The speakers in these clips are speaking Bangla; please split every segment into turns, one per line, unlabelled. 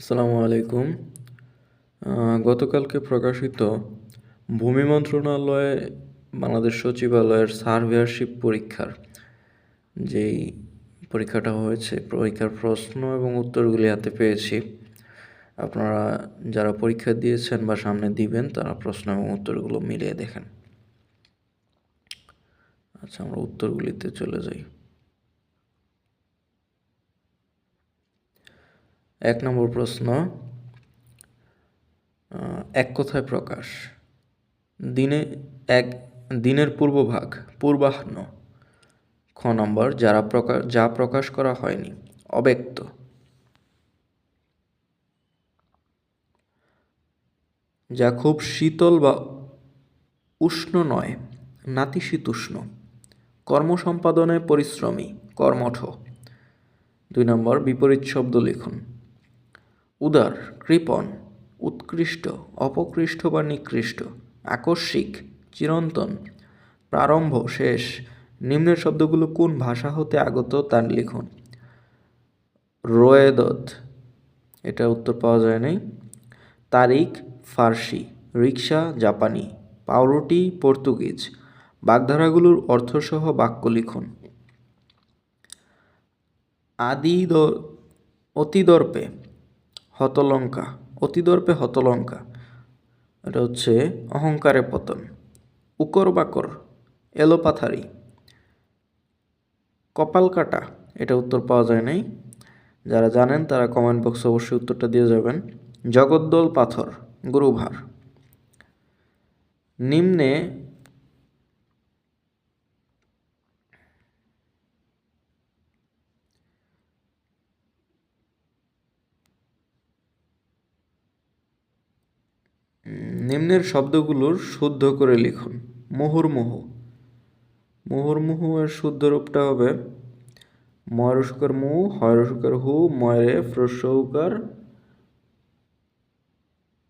আসসালামু আলাইকুম। গতকালকে প্রকাশিত ভূমি মন্ত্রণালয়ে বাংলাদেশ সচিবালয়ের সার্ভেয়ারশিপ পরীক্ষার যেই পরীক্ষাটা হয়েছে, পরীক্ষার প্রশ্ন এবং উত্তরগুলি হাতে পেয়েছি। আপনারা যারা পরীক্ষা দিয়েছেন বা সামনে দিবেন, তারা প্রশ্ন এবং উত্তরগুলো মিলিয়ে দেখেন। আচ্ছা আমরা উত্তরগুলিতে চলে যাই। এক নম্বর প্রশ্ন এক কথায় প্রকাশ? দিনে এক, দিনের পূর্বভাগ পূর্বাহ্ন। খ নম্বর, যারা প্রকাশ যা প্রকাশ করা হয়নি, অব্যক্ত। যা খুব শীতল বা উষ্ণ নয় নাতিশীতোষ্ণ কর্ম সম্পাদনে পরিশ্রমী, কর্মঠ। দুই নম্বর, বিপরীত শব্দ লিখুন। উদার, কৃপণ, উৎকৃষ্ট, অপকৃষ্ট বা নিকৃষ্ট, আকস্মিক, চিরন্তন, প্রারম্ভ, শেষ। নিম্নের শব্দগুলো কোন ভাষা হতে আগত তার লিখুন। রোয়েদত। এটা উত্তর পাওয়া যায় নাই তারিখ, ফার্সি রিক্সা জাপানি, পাউরুটি, পর্তুগিজ। বাগধারাগুলোর অর্থসহ বাক্য লিখুন। আদি অতিদর্পে। হতলঙ্কা, অতিদর্পে হতলঙ্কা। এটা হচ্ছে অহংকারে পতন। উকর বাকর, এলোপাথারি। কপাল কাটা, এটা উত্তর পাওয়া যায় নাই। যারা জানেন তারা কমেন্ট বক্সে অবশ্যই উত্তরটা দিয়ে যাবেন। জগদ্দল পাথর, গুরুভার। নিম্নে উম, নিম্নের শব্দগুলোর শুদ্ধ করে লিখুন। মুহুর্মুহু। মুহুর্মুহু এর শুদ্ধ রূপটা হবে ময়রসুকার মু হয়রসুকার হু ময়রে ফ্রসৌকার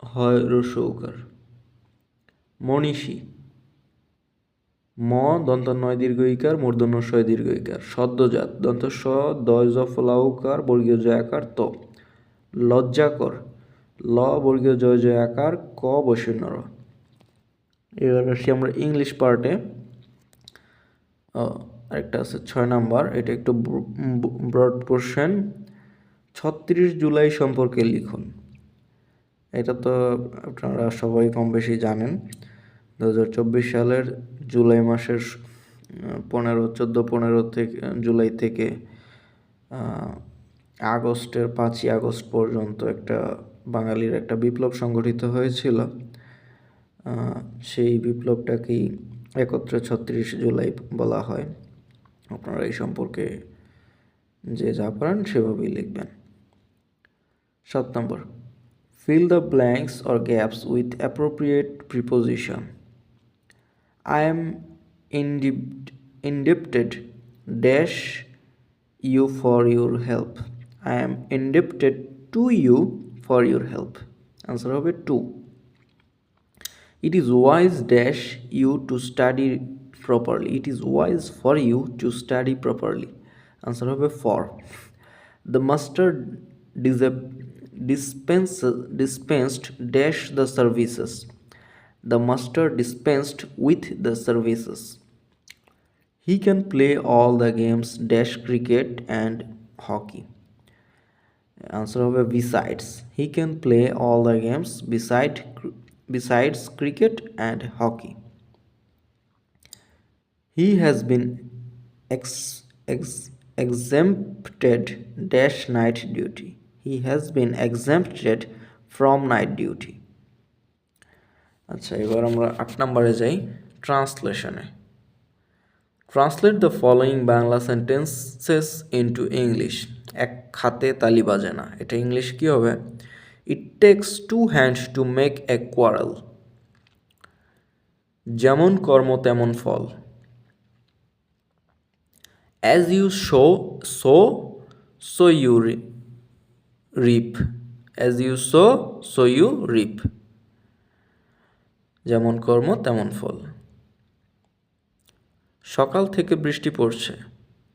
হয়রসৌকার মনীষী। ম, দন্ত নয় দীর্ঘইকার মূর্ধন্য শয় দীর্ঘইকার সদ্যজাত দন্ত স দয় জফলাউকার বর্গীয় জয়াকার ত। লজ্জাকর। ল বর্গীয় জয় জয় আকার, ক বৈশূন্য এবার আসি আমরা ইংলিশ পার্টে আরেকটা আছে ছয় নাম্বার, এটা একটু ব্রড পোর্শন ছত্রিশ জুলাই সম্পর্কে লিখুন। এটা তো আপনারা সবাই কম বেশি জানেন। দু হাজার চব্বিশ সালের জুলাই মাসের পনেরো, চোদ্দ, পনেরো থেকে, জুলাই থেকে আগস্টের পাঁচই আগস্ট পর্যন্ত একটা বাঙালির একটা বিপ্লব সংগঠিত হয়েছিল। সেই বিপ্লবটাকেই একত্রে ছত্রিশ জুলাই বলা হয়। আপনারা এই সম্পর্কে যে যা পারেন সেভাবেই লিখবেন। সাত নম্বর fill the blanks or gaps with appropriate preposition I am indebted indebted dash you for your help I am indebted to you for your help answer হবে to it is wise dash you to study properly it is wise for you to study properly answer হবে for the master dis- dispense, dispensed dash the services the master dispensed with the services he can play all the games dash cricket and hockey answer হবে besides he can play all the games beside besides cricket and hockey he has been ex, ex, exempted dash night duty he has been exempted from night duty আচ্ছা এবার আমরা আট নম্বরে যাই ট্রান্সলেশনে translate the following Bangla sentences into English এক খাতে তালি বাজে না। এটা ইংলিশ কি হবে? It takes two hands to make A quarrel যেমন কর্ম, তেমন ফল। As you sow so so you reap as you so so you reap যেমন কর্ম, তেমন ফল। সকাল থেকে বৃষ্টি পড়ছে।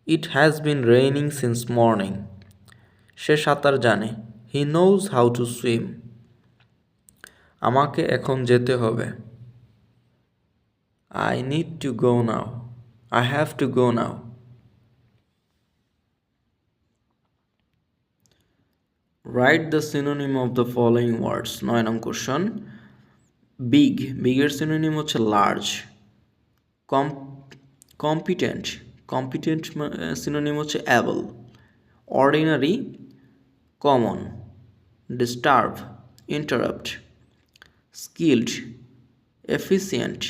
It has been raining since morning সে সাঁতার জানে। He knows how to swim আমাকে এখন যেতে হবে। I need to go now I have to go now write the synonym of the following words নয় নং কোশ্চন বিগ বিগের সিনোনিম হচ্ছে large com competent competent synonym হচ্ছে able ordinary common disturb interrupt skilled efficient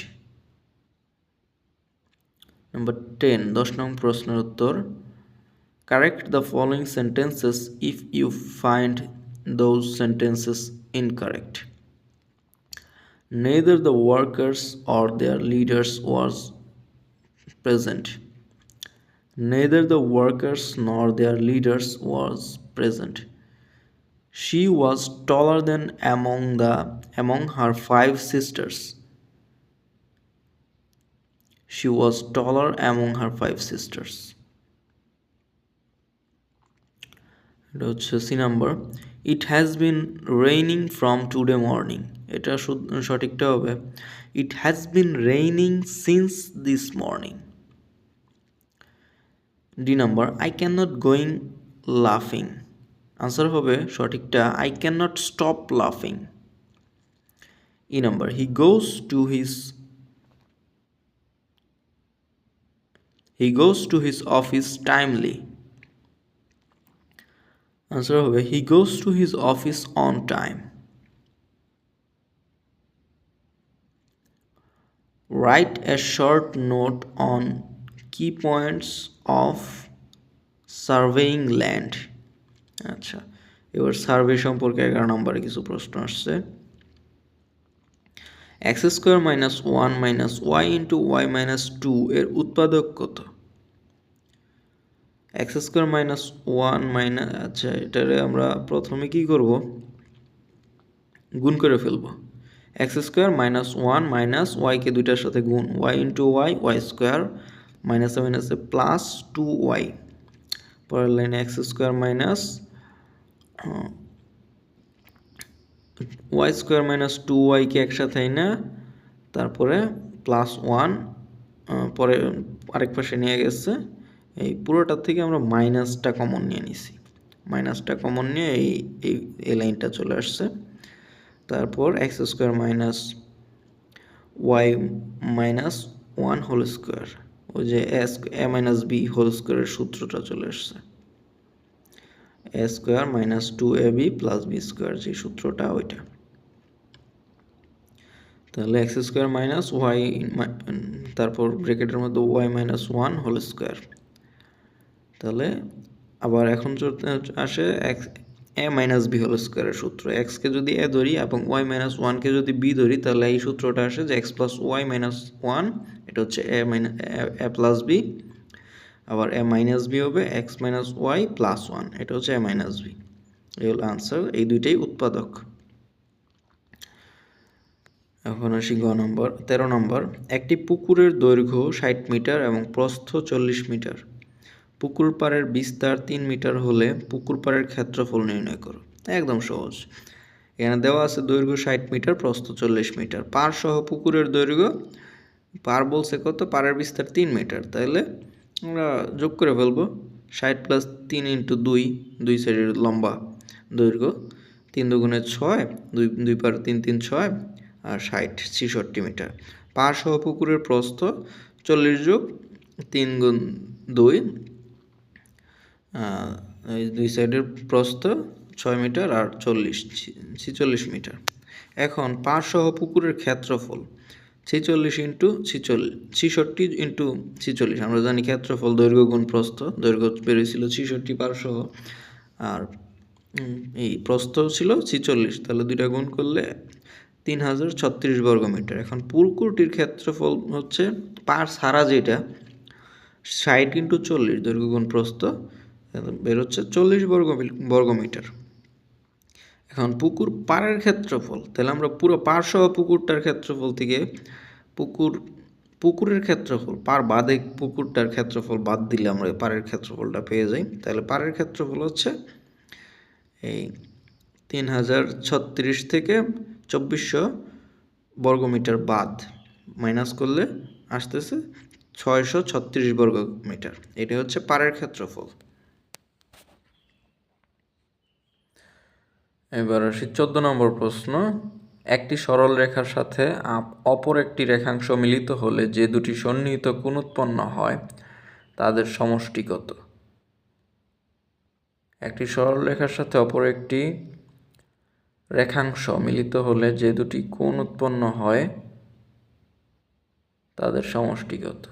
number ten দশ নং প্রশ্নের উত্তর. Correct the following sentences if you find those sentences incorrect neither the workers or their leaders was present neither the workers nor their leaders was present she was taller than among the among her five sisters she was taller among her five sisters এটা হচ্ছে C number it has been raining from today morning এটা শুদ্ধ- সঠিকটা হবে it has been raining since this morning D number I can not going লাফিং আনসার হবে সঠিকটা আই ক্যান নট স্টপ লাফিং E number he goes to his he goes to his office timely answer হবে he goes to his office on time write a short note on key points of surveying land আচ্ছা এবার সার্ভে সম্পর্কে এগারো নম্বরে কিছু প্রশ্ন আসছে। X square minus one minus Y into Y minus two এর উৎপাদক কত? X square minus one minus আচ্ছা এটারে আমরা প্রথমে কি করব? গুণ করে ফেলব। X square minus one minus ওয়াইকে দুইটার সাথে গুণ Y into Y Y square মাইনাসে মাইনাসে প্লাস টু ওয়াই পরের লাইনে X square minus Y square minus two ওয়াইকে একসাথে না তারপরে প্লাস ওয়ান পরে আরেক পাশে নিয়ে গেছে। এই পুরোটার থেকে আমরা মাইনাসটা কমন নিয়ে নিছি। মাইনাসটা কমন নিয়ে এই এই লাইনটা চলে আসছে। তারপর X square minus Y minus one whole square ওই যে এস এ মাইনাস বি হোল স্কোয়ারের সূত্রটা চলে আসছে A square minus two A B plus B square, যে সূত্রটা ওইটা। তাহলে এক্স স্কোয়ার মাইনাস ওয়াই তারপর ব্রেকেটের মধ্যে Y minus one whole square. তাহলে আবার এখন আসে X A minus B whole স্কোয়ারের সূত্র। এক্সকে যদি এ ধরি এবং ওয়াই মাইনাস ওয়ানকে যদি বি ধরি, তাহলে এই সূত্রটা আসে যে X plus Y minus one এটা হচ্ছে A minus A plus B আবার এ মাইনাস বি হবে X minus Y plus one এটা হচ্ছে এ মাইনাস বি এই হলো আনসার এই দুইটাই উৎপাদক। এখন আসি গ নম্বর, তেরো নম্বর। একটি পুকুরের দৈর্ঘ্য ষাট মিটার এবং প্রস্থ চল্লিশ মিটার। পুকুর পাড়ের বিস্তার তিন মিটার হলে পুকুর পাড়ের ক্ষেত্রফল নির্ণয় করো। একদম সহজ। এখানে দেওয়া আছে দৈর্ঘ্য ষাট মিটার, প্রস্থ চল্লিশ মিটার। পার সহ পুকুরের দৈর্ঘ্য পার বলছে কত? পাড়ের বিস্তার তিন মিটার। তাহলে আমরা যোগ করে ফেলব। ষাট প্লাস তিন ইন্টু দুই দুই সাইডের লম্বা দৈর্ঘ্য। তিন দুগুণে ছয়, দুই দুই পার তিন তিন ছয়, আর ষাট ছেষট্টি মিটার। পার সহ পুকুরের প্রস্থ চল্লিশ যোগ তিন গুণ দুই দুই সাইডের প্রস্থ ছয় মিটার আর চল্লিশ, ছিচল্লিশ মিটার। এখন পার সহ পুকুরের ক্ষেত্রফল, ছিচল্লিশ ইন্টু ছিচল্লিশ, ছিষট্টি ইন্টু ছিচল্লিশ। আমরা জানি ক্ষেত্রফল দৈর্ঘ্য গুণ প্রস্থ, দৈর্ঘ্য বেরিয়েছিল ছিষট্টি পারসহ আর এই প্রস্থ ছিল ছিচল্লিশ। তাহলে দুইটা গুণ করলে তিন হাজার ছত্রিশ বর্গ মিটার। এখন পুকুরটির ক্ষেত্রফল হচ্ছে পার সারা যেটা, ষাট ইন্টু চল্লিশ দৈর্ঘ্য গুণ প্রস্থ বের হচ্ছে চল্লিশ বর্গ বর্গ মিটার। এখন পুকুর পাড়ের ক্ষেত্রফল, তাহলে আমরা পুরো পার সহ পুকুরটার ক্ষেত্রফল থেকে পুকুর, পুকুরের ক্ষেত্রফল পার বাদে পুকুরটার ক্ষেত্রফল বাদ দিলে আমরা পাড়ের ক্ষেত্রফলটা পেয়ে যাই। তাহলে পাড়ের ক্ষেত্রফল হচ্ছে এই তিন হাজার ছত্রিশ থেকে চব্বিশশো বর্গমিটার বাদ। মাইনাস করলে আসতেছে ছয়শো ছত্রিশ বর্গ মিটার। এটা হচ্ছে পাড়ের ক্ষেত্রফল। এবার আসি চোদ্দ নম্বর প্রশ্ন। একটি সরল রেখার সাথে অপর একটি রেখাংশ মিলিত হলে যে দুটি সন্নিহিত কোণ উৎপন্ন হয়, তাদের সমষ্টি কত? একটি সরল রেখার সাথে অপর একটি রেখাংশ মিলিত হলে যে দুটি কোণ উৎপন্ন হয়, তাদের সমষ্টি কত?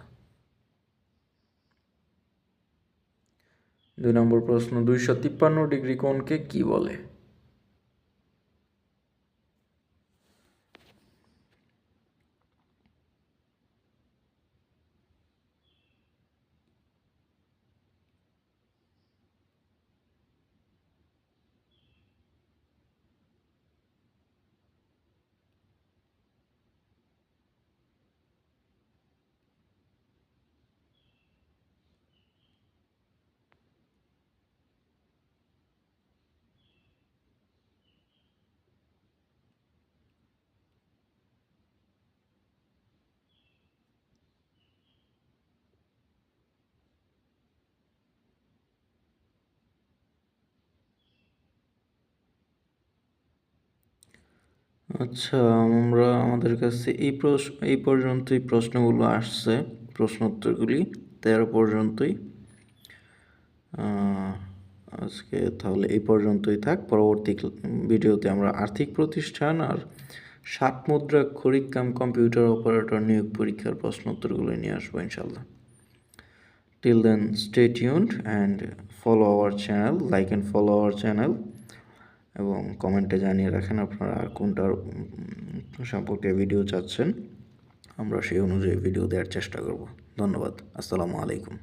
দুই নম্বর প্রশ্ন, দুইশো তিপ্পান্ন ডিগ্রি কোণকে কি বলে? আচ্ছা আমরা আমাদের কাছে এই প্রশ্ন এই পর্যন্তই প্রশ্নগুলো আসছে প্রশ্ন উত্তরগুলি তেরো পর্যন্তই। আজকে তাহলে এই পর্যন্তই থাক। পরবর্তী ভিডিওতে আমরা আর্থিক প্রতিষ্ঠান আর সাত মুদ্রা কাম কম্পিউটার অপারেটর নিয়োগ পরীক্ষার প্রশ্ন উত্তরগুলো নিয়ে আসব ইনশাল্লাহ till then stay tuned and follow our channel like and follow our channel এবং কমেন্টে জানিয়ে রাখেন আপনারা কোনটার সম্পর্কে ভিডিও চাচ্ছেন, আমরা সেই অনুযায়ী ভিডিও দেওয়ার চেষ্টা করব। ধন্যবাদ। আসসালামু আলাইকুম।